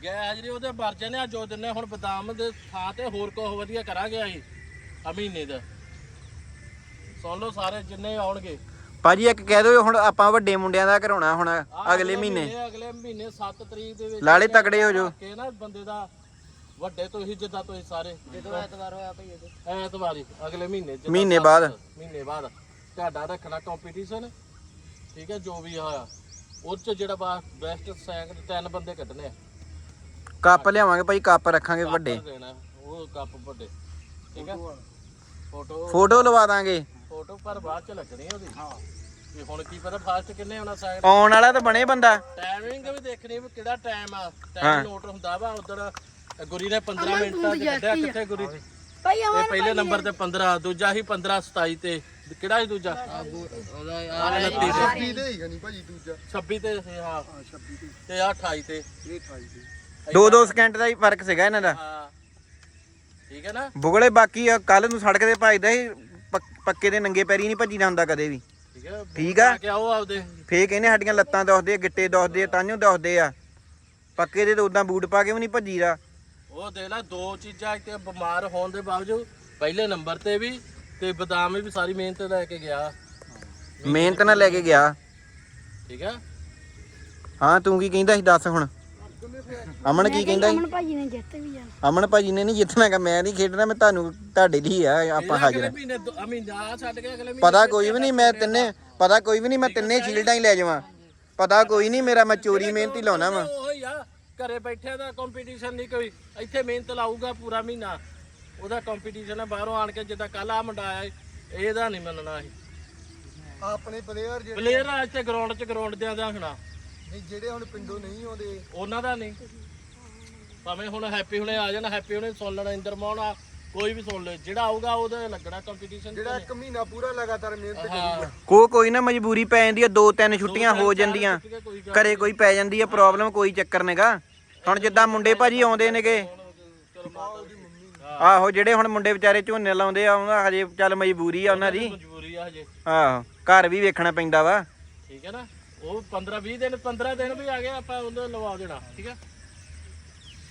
ਗੈ ਹਾਜ਼ਰੀ ਉਹਦੇ ਮਰ ਜਾਣੇ ਆ ਜੋ ਦਿਨੇ ਹੁਣ ਬਦਾਮ ਦੇ ਥਾਂ ਤੇ ਹੋਰ ਕੁਝ ਵਧੀਆ ਕਰਾਂਗੇ ਅਸੀਂ ਆ ਮਹੀਨੇ ਦਾ। ਸੁਣ ਲਓ ਸਾਰੇ ਜਿੰਨੇ ਆਉਣਗੇ। ਭਾਜੀ ਇੱਕ ਕਹਿ ਦਿਓ ਹੁਣ ਆਪਾਂ ਵੱਡੇ ਮੁੰਡਿਆਂ ਦਾ ਕਰਾਉਣਾ ਹੁਣ ਆਹ ਅਗਲੇ ਮਹੀਨੇ। ਅਗਲੇ ਮਹੀਨੇ 7 ਤਰੀਕ ਦੇ ਵਿੱਚ ਲਾਲੇ ਤਕੜੇ ਹੋ ਜੋ ਕਿ ਨਾ ਬੰਦੇ ਦਾ ਵੱਡੇ ਤੋਂ ਹੀ ਜਿੱਦਾਂ ਤੁਸੀਂ ਸਾਰੇ। ਜਦੋਂ ਐਤਵਾਰ ਹੋਇਆ ਭਈ ਇਹਦੇ ਐਤਵਾਰੀ ਅਗਲੇ ਮਹੀਨੇ ਜਿੱਦਾਂ ਮਹੀਨੇ ਸੱਤ- ਬਾਅਦ। ਮਹੀਨੇ ਬਾਅਦ। ਤੁਹਾਡਾ ਰੱਖਣਾ ਕੰਪੀਟੀਸ਼ਨ ਠੀਕ ਹੈ ਜੋ ਵੀ ਹੋਇਆ। ਉਹ ਚ ਜਿਹੜਾ ਬੈਸਟ ਸੈਂਕ ਤਿੰਨ ਬੰਦੇ ਕੱਢਨੇ ਆ। ਕੱਪ ਲਿਆਵਾਂਗੇ ਭਾਈ ਕੱਪ ਰੱਖਾਂਗੇ ਵੱਡੇ। ਦੇਣਾ ਉਹ ਕੱਪ ਵੱਡੇ। ਠੀਕ ਹੈ? ਫੋਟੋ ਫੋਟੋ ਲਵਾ ਦਾਂਗੇ। ਫੋਟੋ ਪਰ ਬਾਅਦ ਚ ਲੱਗਣੀ ਉਹਦੀ। ਹਾਂ। ਵੀ ਹੁਣ ਕੀ ਪਤਾ ਫਾਸਟ ਕਿੰਨੇ ਆਉਣਾ ਸਾਈਡ ਆਉਣ ਵਾਲਾ ਤਾਂ ਬਣੇ ਬੰਦਾ। ਟਾਈਮਿੰਗ ਵੀ ਦੇਖਣੀ ਵੀ ਕਿਹੜਾ ਟਾਈਮ ਆ। ਹਾਂ। ਟਾਈਮ ਨੋਟ ਹੁੰਦਾ ਵਾ ਉਧਰ ਗੁਰੀ ਨੇ 15 ਮਿੰਟਾਂ ਚ ਕੱਢਿਆ ਕਿੱਥੇ ਗੁਰੀ ਭਾਈ ਇਹ ਪਹਿਲੇ ਨੰਬਰ ਤੇ 15 ਦੂਜਾ ਹੀ 15 27 ਤੇ। ਕਿਹੜਾ ਸੀ ਦੂਜਾ? 29 ਤੇ। ਹੀ ਨਹੀਂ ਭਾਜੀ ਦੂਜਾ। 26 ਤੇ ਸੀ, ਹਾਂ। 26 ਤੇ। ਤੇ ਆਹ 28 ਤੇ। ਇਹ 28 ਤੇ। ਦੋ ਦੋ ਸਕਿੰਟ ਦਾ ਹੀ ਫ਼ਰਕ ਸੀਗਾ ਇਹਨਾਂ ਦਾ। ਹਾਂ। ਠੀਕ ਹੈ ਨਾ? ਬੁਗਲੇ ਬਾਕੀ ਕੱਲ ਨੂੰ ਸੜਕ ਤੇ ਭਜਦਾ ਸੀ ਪੱਕ- ਪੱਕੇ ਦੇ ਨੰਗੇ ਪੈਰੀ ਨਹੀਂ ਭੱਜੀਦਾ ਹੁੰਦਾ ਕਦੇ ਵੀ। ਠੀਕ ਹੈ ਠੀਕ ਆ। ਕਿ ਆਓ ਆਪਦੇ। ਫੇਰ ਕਹਿੰਦੇ ਸਾਡੀਆਂ ਲੱਤਾਂ ਦੁਖਦੇ ਆ ਗਿੱਟੇ ਦੁਖਦੇ ਆ ਤਾਂਿਓ ਦੁਖਦੇ ਆ। ਪੱਕੇ ਦੇ ਤਾਂ ਉਦਾਂ ਬੂਟ ਪਾ ਕੇ ਵੀ ਨਹੀਂ ਭੱਜੀਦਾ। ਉਹ ਦੇਖ ਲੈ ਦੋ ਚੀਜ਼ਾਂ ਇੱਥੇ ਬਿਮਾਰ ਹੋਣ ਦੇ ਬਾਵਜੂਦ ਪਹਿਲੇ ਨੰਬਰ ਤੇ ਵੀ ਤੇ ਬਦਾਮ ਵੀ ਸਾਰੀ ਮਿਹਨਤ ਲੈ ਕੇ ਗਿਆ। ਮਿਹਨਤ ਨਾਲ ਲੈ ਕੇ ਗਿਆ। ਠੀਕ ਹੈ ਹਾਂ ਤੂੰ ਕੀ ਕਹਿੰਦਾ ਸੀ? ਦੱਸ ਹੁਣ। ਅਮਨ ਕੀ ਕਹਿੰਦਾ ਸੀ? ਅਮਨ ਭਾਜੀ ਨੇ ਜਿੱਤ ਵੀ ਜਾਣਾ ਅਮਨ ਭਾਜੀ ਨੇ ਨਹੀਂ ਜਿੱਤਣਾ ਕਿ ਮੈਂ ਨਹੀਂ ਖੇਡਣਾ ਮੈਂ ਤੁਹਾਨੂੰ ਤੁਹਾਡੇ ਲਈ ਆ ਆਪਾਂ ਹਾਜ਼ਰ ਆ। ਮਹੀਨੇ ਮਹੀਨਾ ਛੱਡ ਕੇ ਅਗਲੇ ਮਹੀਨੇ ਪਤਾ ਕੋਈ ਵੀ ਨਹੀਂ ਮੈਂ ਤਿੰਨੇ ਪਤਾ ਕੋਈ ਵੀ ਨਹੀਂ ਮੈਂ ਤਿੰਨੇ ਸ਼ੀਲਡਾਂ ਹੀ ਲੈ ਜਾਵਾਂ। ਪਤਾ ਕੋਈ ਨਹੀਂ ਮੇਰਾ ਮੈਂ ਚੋਰੀ ਮਿਹਨਤ ਹੀ ਲਾਉਣਾ ਵਾ। ਘਰੇ ਬੈਠਿਆਂ ਦਾ ਕੰਪੀਟੀਸ਼ਨ ਨਹੀਂ ਕੋਈ। ਇੱਥੇ ਮਿਹਨਤ ਲਾਊਗਾ ਪੂਰਾ ਮਹੀਨਾ। ਉਹਦਾ ਕੰਪੀਟੀਸ਼ਨ ਹੈ ਬਾਹਰੋਂ ਆਣ ਕੇ ਜਿੱਦਾਂ ਕੱਲ ਆ ਮੁੰਡਾ ਆਇਆ ਸੀ, ਇਹਦਾ ਨਹੀਂ ਮੰਨਣਾ ਸੀ ਆਪਣੇ ਪਲੇਅਰ ਪਲੇਅਰ ਆ ਇੱਥੇ ਗਰਾਊਂਡ 'ਚ ਗਰਾਊਂਡ ਦਿਆਂ ਦਾ ਹਣਾ। ਨਹੀਂ ਜਿਹੜੇ ਹੁਣ ਪਿੰਡੋਂ ਨਹੀਂ ਆਉਂਦੇ। ਉਹਨਾਂ ਦਾ ਨਹੀਂ। ਭਾਵੇਂ ਹੁਣ ਹੈਪੀ ਹੁਣੇ ਆ ਜਾਣ ਹੈਪੀ ਹੁਣੇ ਸੁਣ ਲੈਣਾ ਇੰਦਰ ਮੋਹਨ ਆ ਕੋਈ ਵੀ ਸੁਣ ਲੈ। ਜਿਹੜਾ ਆਊਗਾ ਉਹਦੇ ਲੱਗਣਾ ਕੰਪੀਟੀਸ਼ਨ ਜਿਹੜਾ ਇੱਕ ਮਹੀਨਾ ਪੂਰਾ ਲਗਾਤਾਰ ਮਿਹਨਤ ਹਾਂ। ਕੋ ਕੋਈ ਨਾ ਮਜਬੂਰੀ ਪੈ ਜਾਂਦੀ ਆ ਦੋ ਤਿੰਨ ਛੁੱਟੀਆਂ ਹੋ ਜਾਂਦੀਆਂ। ਘਰੇ ਕੋਈ ਪੈ ਜਾਂਦੀ ਆ ਪ੍ਰੋਬਲਮ ਕੋਈ ਚੱਕਰ ਨੇਗਾ। ਹੁਣ ਜਿੱਦਾਂ ਮੁੰਡੇ ਭਾਜੀ ਆਉਂਦੇ ਨੇਗੇ। ਆਹੋ ਜਿਹੜੇ ਹੁਣ ਮੁੰਡੇ ਵਿਚਾਰੇ ਝੋਨੇ ਲਾਉਂਦੇ ਆ ਉਹਨਾਂ ਹਜੇ ਚੱਲ ਮਜਬੂਰੀ ਆ ਉਹਨਾਂ ਦੀ। ਮਜਬੂਰੀ ਆ ਹਜੇ। ਆਹੋ ਘਰ ਵੀ ਵੇਖਣਾ ਪੈਂਦਾ ਵਾ। ਠੀਕ ਹੈ ਨਾ? ਉਹ 15 20 ਦਿਨ 15 ਦਿਨ ਵੀ ਆ ਗਏ ਆਪਾਂ ਉਹਨੂੰ ਲਵਾ ਦੇਣਾ ਠੀਕ ਹੈ?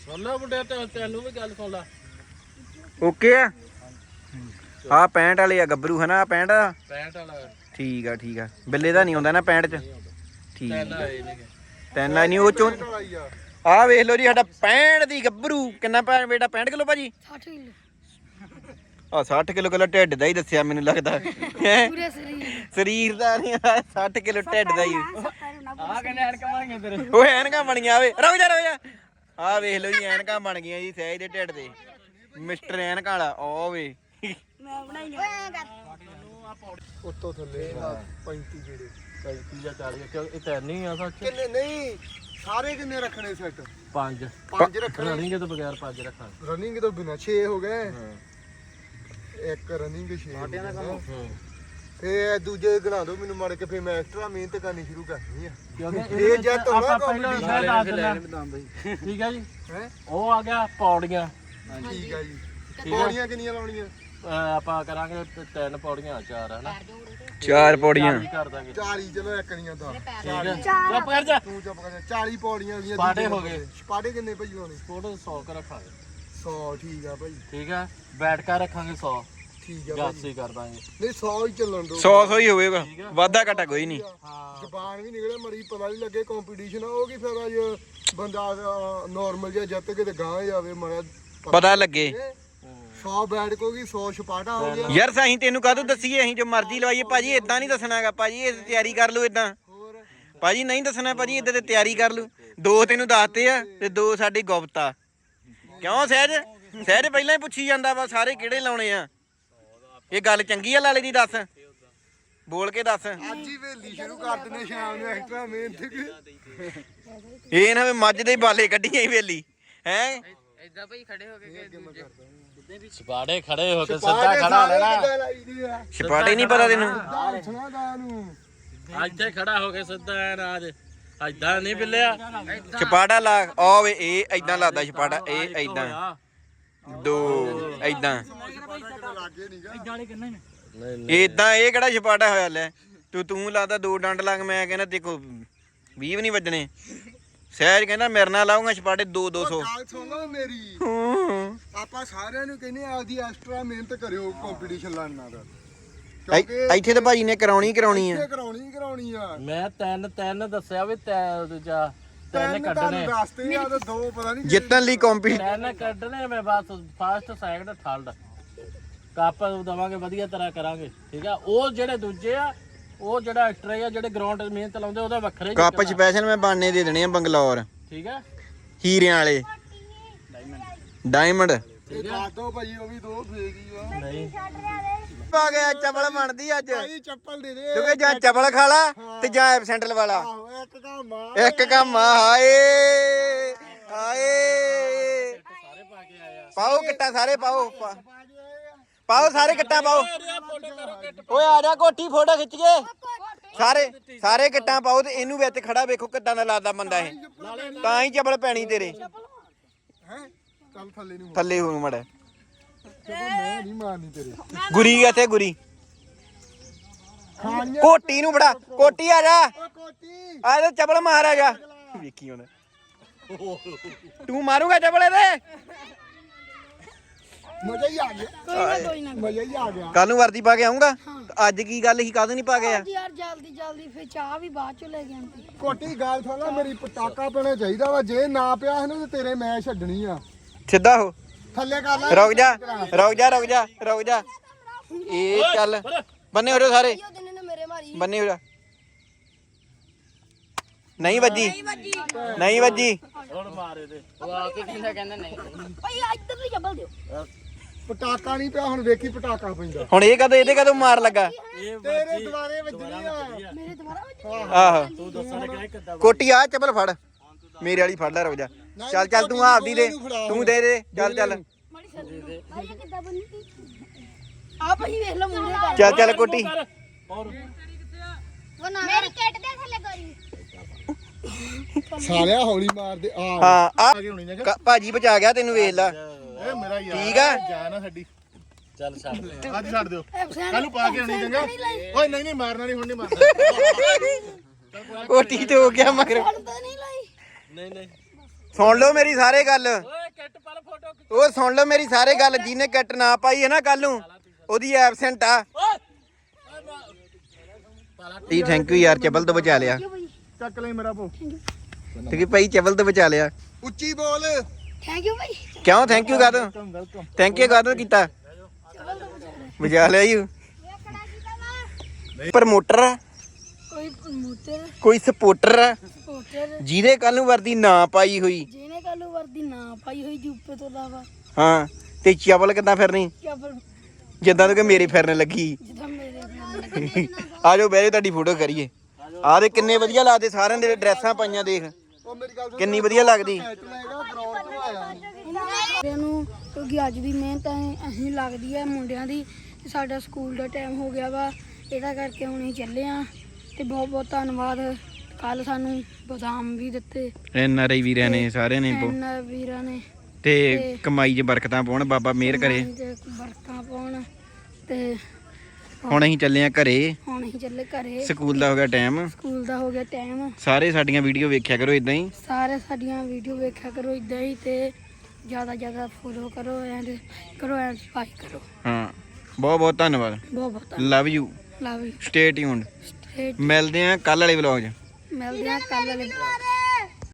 ਸੁਣ ਲਓ ਮੁੰਡੇ ਤੇ ਤੈਨੂੰ ਵੀ ਗੱਲ ਸੁਣ ਲੈ। ਓਕੇ ਆ? ਆ 65 ਵਾਲੇ ਆ ਗੱਭਰੂ ਹਨਾ 65 ਆ 65 ਵਾਲਾ। ਠੀਕ ਆ ਠੀਕ ਆ। ਬਿੱਲੇ ਦਾ ਨਹੀਂ ਆਉਂਦਾ ਨਾ 65 ਚ? ਠੀਕ ਤਿੰਨ ਆਏ ਤੈਨਾਂ ਨਹੀਂ ਉਹ ਚੋਂ ਆਈ ਆ ਆ ਵੇਖ ਲਓ ਜੀ ਸਾਡਾ 65 ਦੀ ਗੱਭਰੂ। ਕਿੰਨਾ ਪੈ ਬੇਟਾ? 65 ਕਿਲੋ ਭਾਜੀ? 60 ਕਿਲੋ। ਆ 60 ਕਿਲੋ ਕਿਲੋ ਢਿੱਡ ਦਾ ਹੀ ਦੱਸਿਆ ਮੈਨੂੰ ਲੱਗਦਾ। ਹੈਂ? ਪੂਰੇ ਸਰੀਰ ਸਰੀਰ ਦਾ ਨਹੀਂ 60 ਕਿਲੋ ਢਿੱਡ ਦਾ ਹੀ। ਆ ਕਹਿੰਦੇ ਐਨਕਾਂ ਮਾਰੀਆਂ ਤੇਰੇ। ਓਏ ਐਨਕਾਂ ਬਣੀਆਂ ਵੇ ਰੁਕ ਜਾ ਰੁਕ ਜਾ। ਆ ਵੇਖ ਲਓ ਜੀ ਐਨਕਾਂ ਬਣ ਗਈਆਂ ਜੀ ਸਹਿਜ ਦੇ ਢਿੱਡ ਦੇ। ਮਿਸਟਰ ਐਨਕਾਂ ਵਾਲਾ ਓ ਵੇ। ਮੈਂ ਬਣਾਈਆਂ। ਉੱਤੋਂ ਥੱਲੇ 35 ਜਿਹੜੇ। 35 ਜਾਂ 40 ਕਿਉਂ ਇਹ ਤਿੰਨ ਹੀ ਆ ਸੱਚ ਕਿੰਨੇ? ਨਹੀਂ। ਸਾਰੇ ਕਿੰਨੇ ਰੱਖਣੇ ਸੈੱਟ ਪੰਜ। ਪੰਜ ਰੱਖਣੇ? ਰਨਿੰਗ ਤੋਂ ਬਗੈਰ ਪੰਜ ਰੱਖਾਂਗੇ। ਰਨਿੰਗ ਤੋਂ ਬਿਨਾ 6 ਹੋ ਗਏ। ਇੱਕ ਰਨਿੰਗ 6 ਹੂੰ ਫੇ ਦੂਜੇ ਗਣਾ ਦੋ ਮੈਨੂੰ ਮਾਰ ਕੇ ਫੇ ਮੈਂ ਐਕਸਟਰਾ ਮਿਹਨਤ ਕਰਨੀ ਸ਼ੁਰੂ ਕਰਨੀ ਆ। ਕਿਉਂਕਿ ਇਹ ਜੱਟ ਹੋਣਾ ਦਿੰਦਾ ਠੀਕ ਹੈ ਜੀ? ਹੈ? ਉਹ ਆ ਗਿਆ ਪੌੜੀਆਂ। ਠੀਕ ਆ ਜੀ। ਪੌੜੀਆਂ ਕਿੰਨੀਆਂ ਲਾਉਣੀਆਂ? ਆਪਾਂ ਕਰਾਂਗੇ ਤਿੰਨ ਪੌੜੀਆਂ ਚਾਰ ਹਨਾ ਚਾਰ ਪੌੜੀਆਂ। ਚਾਲੀ ਕਰ ਦਾਂਗੇ। 40 ਚਲੋ ਇੱਕ ਨਹੀਂ ਆਂਦਾ ਠੀਕ ਹੈ। ਚੁੱਪ ਕਰ ਜਾ। ਤੂੰ ਚੁੱਪ ਕਰ 40 ਪੌੜੀਆਂ ਦੀਆਂ ਸਪਾਟੇ ਹੋ ਗਏ। ਸਪਾਟੇ ਕਿੰਨੇ ਭਈ ਹੋਣੇ ਫੋਟੋ 100 ਕਰ ਰੱਖਾਂਗੇ। 100 ਠੀਕ ਆ ਭਾਈ। ਠੀਕ ਹੈ ਬੈਠ ਕੇ ਰੱਖਾਂਗੇ 100 ਠੀਕ ਆ ਭਾਈ। 80 ਕਰ ਦਾਂਗੇ। ਨਹੀਂ 100 ਹੀ ਚੱਲਣ ਦੋ। 100 100 ਹੀ ਹੋਵੇਗਾ। ਵਾਧਾ ਘਟਾ ਕੋਈ ਨਹੀਂ। ਹਾਂ ਜ਼ਬਾਨ ਵੀ ਨਿਕਲੇ ਮਰੀ ਪਤਾ ਨਹੀਂ ਲੱਗੇ ਕੰਪੀਟੀਸ਼ਨ ਉਹ ਕੀ ਫਾਇਦਾ ਜੇ ਬੰਦਾ ਨਾਰਮਲ ਜਿਹਾ ਜਿੱਤ ਕੇ ਤੇ ਗਾਂ ਜਾਵੇ ਮੜਾ ਪਤਾ ਲੱਗੇ। 100 ਬੈਠ ਕੋਗੀ 100 ਛਪਾਟਾ ਹੋ ਗਿਆ ਯਾਰ ਅਸੀਂ ਤੈਨੂੰ ਕਾਹਦੋਂ ਦੱਸੀਏ? ਅਸੀਂ ਜੋ ਮਰਜ਼ੀ ਲਵਾਈਏ। ਭਾਜੀ ਇਦਾਂ ਨਹੀਂ ਦੱਸਣਾਗਾ। ਭਾਜੀ ਇਹ ਤਿਆਰੀ ਕਰ ਲਓ ਇਦਾਂ ਹੋਰ? ਭਾਜੀ ਨਹੀਂ ਦੱਸਣਾ ਭਾਜੀ ਇਦਾਂ ਤੇ ਤਿਆਰੀ ਕਰ ਲਓ। ਦੋ ਤੈਨੂੰ ਦੱਸਤੇ ਆ ਤੇ ਦੋ ਸਾਡੀ ਗੁਪਤਾ। ਕਿਉਂ ਸਹਿਜ? ਸਹਿਜ ਪਹਿਲਾਂ ਹੀ ਪੁੱਛੀ ਜਾਂਦਾ ਵਾ ਸਾਰੇ ਕਿਹੜੇ ਲਾਉਣੇ ਆ? ਇਹ ਗੱਲ ਚੰਗੀ ਆ ਲਾਲੇ ਦੀ ਦੱਸ। ਬੋਲ ਕੇ ਦੱਸ। ਅੱਜ ਹੀ ਵੇਲੀ ਸ਼ੁਰੂ ਕਰ ਦਿੰਦੇ ਸ਼ਾਮ ਨੂੰ ਐਕਸਟਰਾ ਮਿਹਨਤ ਇਹ ਨਾ ਮੱਝ ਦੇ ਬਾਲੇ ਕੱਢੀਆਂ ਹੀ? ਵੇਲੀ ਹੈ ਸਪਾੜੇ ਖੜੇ ਹੋ ਕੇ ਸਿੱਧਾ ਖੜਾ ਲੈਣਾ। ਛਪਾਟੇ ਨਹੀਂ ਪਤਾ ਤੈਨੂੰ। ਸੁਣਾ ਨੂੰ। ਇੱਥੇ ਖੜਾ ਹੋ ਕੇ ਸਿੱਧਾ ਐਨ ਆਜ ਐਦਾਂ ਨਹੀਂ ਬਿੱਲਿਆ। ਛਪਾੜਾ ਲਾ ਆ ਵੇ ਇਹ ਐਦਾਂ ਲੱਗਦਾ ਛਪਾੜਾ ਇਹ ਐਦਾਂ ਦੋ ਐਦਾਂ ਲਾਗੇ ਨਹੀਂਗਾ ਨਹੀਂ ਇਦਾਂ ਇਹ ਕਿਹੜਾ ਛਪਾੜਾ ਹੋਇਆ ਲੈ? ਤੂੰ ਤੂੰ ਲਾਦਾ ਦੋ ਡੰਡ ਲੱਗ ਮੈਂ ਕਹਿੰਦਾ ਦੇਖੋ 20 ਵੀ ਨਹੀਂ ਵੱਜਣੇ। ਸਹਿਜ ਕਹਿੰਦਾ ਮੇਰੇ ਨਾਲ ਲਾਉਂਗਾ ਛਪਾੜੇ 2 200 ਗੱਲ ਆਪਾਂ ਸਾਰਿਆਂ ਨੂੰ ਕਹਿੰਦੇ ਆ ਆਪਦੀ ਐਕਸਟਰਾ ਮਿਹਨਤ ਕਰਿਓ ਕੰਪੀਟੀਸ਼ਨ ਲੜਨਾ ਦਾ ਕਿਉਂਕਿ ਇੱਥੇ ਤਾਂ ਭਾਜੀ ਨੇ ਕਰਾਉਣੀ ਹੀ ਕਰਾਉਣੀ ਇੱਥੇ ਆ ਕਰਾਉਣੀ ਹੀ ਕਰਾਉਣੀ ਆ। ਮੈਂ ਤਿੰਨ ਤਿੰਨ ਦੱਸਿਆ ਵੀ ਤੈ ਦੂਜਾ ਤਿੰਨ ਤਿੰਨ ਕੱਢਣੇ। ਤੁਹਾਨੂੰ ਦੱਸਦੇ ਆ ਤੇ ਦੋ ਪਤਾ ਨਹੀਂ ਜਿੱਤਣ ਲਈ ਕੰਪੀ ਤਿੰਨ ਕੱਢਣੇ ਮੈਂ ਬਸ ਫਸਟ ਸੈਕੰਡ ਥਰਡ ਕੱਪ ਦਵਾਂਗੇ ਵਧੀਆ ਤਰ੍ਹਾਂ ਕਰਾਂਗੇ ਠੀਕ ਆ? ਉਹ ਜਿਹੜੇ ਦੂਜੇ ਆ ਉਹ ਜਿਹੜਾ ਐਕਸਟਰਾ ਆ ਜਿਹੜੇ ਗਰਾਊਂਡ ਮਿਹਨਤ ਲਾਉਂਦੇ ਉਹਦਾ ਵੱਖਰੇ ਹੀ ਕੱਪ ਨਿਕਲਣਾ। ਸਪੈਸ਼ਲ ਮੈਂ ਬਾਨੇ ਦੇ ਦੇਣੇ ਆ ਬੰਗਲੌਰ। ਠੀਕ ਆ? ਹੀਰਿਆਂ ਵਾਲੇ। ਡਾਇਮੰਡ ਇਹ ਦੱਸ ਦੋ ਭਾਈ ਉਹ ਵੀ ਦੋ ਫੇਕ ਹੀ ਆ। ਨਹੀਂ। ਪਾ ਗਿਆ ਚਪਲ ਬਣਦੀ ਅੱਜ। ਭਾਈ ਚੱਪਲ ਦੇ ਦੇ। ਕਿਉਂਕਿ ਜਾਂ ਚਪਲ ਖਾ ਲਾ ਤੇ ਜਾਂ ਐਬਸੈਂਟਲ ਵਾਲਾ। ਆਹੋ ਇੱਕ ਕੰਮ ਆ। ਇੱਕ ਕੰਮ ਆ, ਹਾਏ ਹਾਏ। ਸਾਰੇ ਪਾ ਕੇ ਆਇਆ ਪਾਓ ਕਿੱਟਾ ਸਾਰੇ ਪਾਓ। ਪਾ- ਪਾਓ ਸਾਰੇ ਕਿੱਟਾਂ ਪਾਓ। ਓਏ ਆ ਜਾ ਕੋਠੀ ਫੋਟੋ ਖਿੱਚ ਕੇ। ਸਾਰੇ ਸਾਰੇ ਕਿੱਟਾਂ ਪਾਓ ਤੇ ਇਹਨੂੰ ਵਿੱਚ ਖੜਾ ਵੇਖੋ ਕਿੱਦਾਂ ਦਾ ਲੱਗਦਾ ਬੰਦਾ ਇਹ। ਤਾਂ ਹੀ ਚਪਲ ਪੈਣੀ ਤੇਰੇ। ਹੈ? ਚੱਲ ਥੱਲੇ ਨੂੰ ਥੱਲੇ ਹੋ ਮੜਾ। ਚਲੋ ਮੈਂ ਨਹੀਂ ਮਾਰਨੀ ਤੇਰੇ। ਗੁਰੀ ਇੱਥੇ ਗੁਰੀ? ਖਾਣੀਆਂ ਕੋਟੀ ਨੂੰ ਫੜਾ। ਕੋਟੀ ਆ ਜਾ। ਕੋਟੀ। ਆ ਤੇ ਚਪਲ ਮਾਰ ਆ ਜਾ। ਵੇਖੀ ਹੁਣ। ਤੂੰ ਮਾਰੂਗਾ ਚਪਲ ਇਹਦੇ? ਮਜ਼ਾ ਹੀ ਆ ਗਿਆ। ਕੋਈ ਨਾ ਕੋਈ ਨਾ। ਮਜ਼ਾ ਹੀ ਆ ਗਿਆ। ਕੱਲ ਨੂੰ ਵਰਦੀ ਪਾ ਕੇ ਆਉਂਗਾ ਅੱਜ ਕੀ ਗੱਲ ਸੀ ਕਾਹਦੋਂ ਨਹੀਂ ਪਾ ਗਿਆ ਅੱਜ ਯਾਰ ਜਲਦੀ ਜਲਦੀ ਫਿਰ ਚਾਹ ਵੀ ਬਾਅਦ ਚ ਲੈ ਕੇ ਆਂਦੀ ਕੋਟੀ ਗੱਲ ਲੈ ਮੇਰੀ ਪਟਾਕਾ ਪੈਣਾ ਚਾਹੀਦਾ ਵਾ। ਜੇ ਨਾ ਪਿਆ ਇਹਨੂੰ ਤੇ ਤੇਰੇ ਮੈਂ ਛੱਡਣੀ ਆ। ਸਿੱਧਾ ਹੋ। ਥੱਲੇ ਕਰ ਲੈ। ਰੁਕ ਜਾ ਰੁਕ ਜਾ ਰੁਕ ਜਾ ਰੁਕ ਜਾ। ਇਹ ਚੱਲ। ਬੰਨੇ ਹੋ ਜਾਓ ਸਾਰੇ। ਬੰਨੇ ਹੋ ਜਾ। ਨਹੀਂ ਵੱਜੀ। ਨਹੀਂ ਵੱਜੀ। ਹੁਣ ਮਾਰੇ ਦੇ ਉਹ ਆ ਕੇ ਕਹਿੰਦਾ ਕਹਿੰਦਾ ਨਹੀਂ। ਭਾਈ ਇੱਧਰ ਦੀ ਚੱਪਲ ਦਿਓ। ਪਟਾਕਾ ਨਹੀਂ ਪਿਆ ਹੁਣ ਵੇਖੀ ਪਟਾਕਾ ਪੈਂਦਾ। ਹੁਣ ਇਹ ਕਦੋਂ ਇਹਦੇ ਕਦੋਂ ਮਾਰ ਲੱਗਾ? ਤੇਰੇ ਦੁਆਰੇ ਵੱਜਣੀ ਆ। ਮੇਰੇ ਦੁਬਾਰਾ ਵੱਜ ਆਹੋ। ਤੂੰ ਦੱਸਣ ਕਿੱਦਾਂ ਕੋਟੀ ਆ ਚੱਪਲ ਫੜ। ਮੇਰੇ ਵਾਲੀ ਫੜ ਲੈ ਰੁਕ ਜਾ। ਚੱਲ ਚੱਲ ਤੂੰ ਆਪਦੀ ਦੇ ਤੂੰ ਦੇ ਦੇ ਚੱਲ ਚੱਲ। ਮਾੜੀ ਸਰ ਆ ਭਾਈ ਵੇਖ ਲਓ ਮੂਹਰੇ ਕਰ ਚੱਲ ਚੱਲ ਕੋਟੀ। ਹੋਰ ਮੇਰੀ ਕਿੱਟ ਦੇ ਥੱਲੇ ਕਰੀ ਸਾਲਿਆ ਹੌਲੀ ਮਾਰਦੇ ਆ ਹਾਂ ਆ ਕੇ ਹੋਣੀ ਜਗਾ ਕ- ਭਾਜੀ ਬਚਾ ਗਿਆ ਤੈਨੂੰ ਵੇਖ ਲਾ। ਇਹ ਮੇਰਾ ਯਾਰ ਠੀਕ ਆ? ਜਾਨ ਆ ਸਾਡੀ ਚੱਲ ਛੱਡ ਅੱਜ ਛੱਡ ਦਿਓ। ਕੱਲ ਨੂੰ ਪਾ ਕੇ ਆਉਣੀ ਚੰਗਾ? ਓਏ ਨਹੀਂ ਨਹੀਂ ਮਾਰਨਾ ਨਹੀਂ ਹੁਣ ਨਹੀਂ ਮਾਰਨਾ। ਕੋਟੀ ਤੇ ਹੋ ਗਿਆ ਮਗਰ। ਤਾਂ ਨਹੀਂ ਲਾਈ। ਨਹੀਂ ਨਹੀਂ। ਸੁਣ ਲਓ ਮੇਰੀ ਸਾਰੇ ਗੱਲ। ਓਏ ਕਿੱਟ ਪਲ ਫੋਟੋ ਉਹ ਸੁਣ ਲਓ ਮੇਰੀ ਸਾਰੇ ਗੱਲ ਜਿਹਨੇ ਕੱਟ ਨਾ ਪਾਈ ਹੈ ਨਾ ਕੱਲ ਨੂੰ ਉਹਦੀ ਐਬਸੈਂਟ ਆ। ਤੀ ਥੈਂਕ ਯੂ ਯਾਰ ਚਬਲ ਤੋਂ ਬਚਾ ਲਿਆ। ਚੱਕ ਲੈ ਮੇਰਾ ਭੋ। ਤੇ ਕਿ ਭਾਈ ਚਬਲ ਤੋਂ ਬਚਾ ਲਿਆ। ਉੱਚੀ ਬੋਲ। ਥੈਂਕ ਯੂ ਭਾਈ। ਕਿਉਂ? Thank you welcome thank you ਕਾਦੋਂ ਕੀਤਾ। ਬਚਾ ਲਿਆ। ਯੂ ਪ੍ਰਮੋਟਰ ਆ। ਕੋਈ ਮੋਟਰ ਕੋਈ ਸਪੋਰਟਰ ਆ? ਜਿਹਦੇ ਕੱਲ ਨੂੰ ਵਰਦੀ ਨਾ ਪਾਈ ਹੋਈ। ਜਿਹਨੇ ਕੱਲੂ ਵਰਦੀ ਨਾ ਪਾਈ ਹੋਈ ਜੂਪੇ ਤੋਂ ਇਲਾਵਾ। ਹਾਂ ਤੇ ਚਬਲ ਕਿੱਦਾਂ ਫਿਰਨੀ? ਜਿੱਦਾਂ ਕਿ ਮੇਰੇ ਫਿਰਨ ਲੱਗੀ। ਜਿੱਦਾਂ ਮੇਰੇ ਆ ਜਾਓ ਤੁਹਾਡੀ ਫੋਟੋ ਕਰੀਏ। ਆ ਦੇ ਕਿੰਨੇ ਵਧੀਆ ਲੱਗਦੇ ਸਾਰਿਆਂ ਦੇ ਡਰੈਸਾਂ ਪਾਈਆਂ ਦੇਖ। ਕਿੰਨੀ ਵਧੀਆ ਲੱਗਦੀ। ਨੂੰ ਕਿਉਂਕਿ ਅੱਜ ਦੀ ਮਿਹਨਤ ਅਸੀਂ ਲੱਗਦੀ ਹੈ ਮੁੰਡਿਆਂ ਦੀ। ਸਾਡਾ ਸਕੂਲ ਦਾ ਟਾਈਮ ਹੋ ਗਿਆ ਵਾ ਇਹਦਾ ਕਰਕੇ ਹੁਣ ਅਸੀਂ ਚੱਲੇ ਆ। ਤੇ ਬਹੁਤ ਬਹੁਤ ਧੰਨਵਾਦ। ਕੱਲ ਸਾਨੂੰ ਬਦਾਮ ਵੀ ਦਿੱਤੇ। ਐਨ ਆਰ ਆਈ ਵੀਰਾਂ ਨੇ ਸਾਰਿਆਂ ਨੇ ਬਹੁ- ਐਨ ਵੀਰਾਂ ਨੇ। ਤੇ ਕਮਾਈ 'ਚ ਬਰਕਤਾਂ ਪਾਉਣ ਬਾਬਾ ਮਿਹਰ ਕਰੇ। ਤੇ ਬਰਕਾਂ ਪਾਉਣ ਤੇ ਹੁਣ ਅਸੀਂ ਚੱਲੇ ਆ ਘਰੇ। ਹੁਣ ਅਸੀਂ ਚੱਲੇ ਘਰੇ। ਸਕੂਲ ਦਾ ਹੋ ਗਿਆ ਟਾਈਮ। ਸਕੂਲ ਦਾ ਹੋ ਗਿਆ ਟਾਈਮ। ਸਾਰੇ ਸਾਡੀਆਂ ਵੀਡੀਓ ਵੇਖਿਆ ਕਰੋ ਇਦਾਂ ਹੀ। ਸਾਰੇ ਸਾਡੀਆਂ ਵੀਡੀਓ ਵੇਖਿਆ ਕਰੋ ਇਦਾਂ ਹੀ ਤੇ ਜ਼ਿਆਦਾ ਜ਼ਿਆਦਾ ਫੋਲੋ ਕਰੋ ਐਂਡ ਕਰੋ ਐਂਡ ਸਪਾਈ ਕਰੋ। ਹਾਂ ਬਹੁਤ ਬਹੁਤ ਧੰਨਵਾਦ। ਬਹੁਤ ਬਹੁਤ love you love you stay tuned ਮਿਲਦੇ ਆ ਕੱਲ ਵਾਲੇ ਵਲੌਗ 'ਚ ਮਿਲਦੇ ਆ ਕੱਲ ਵਾਲੇ।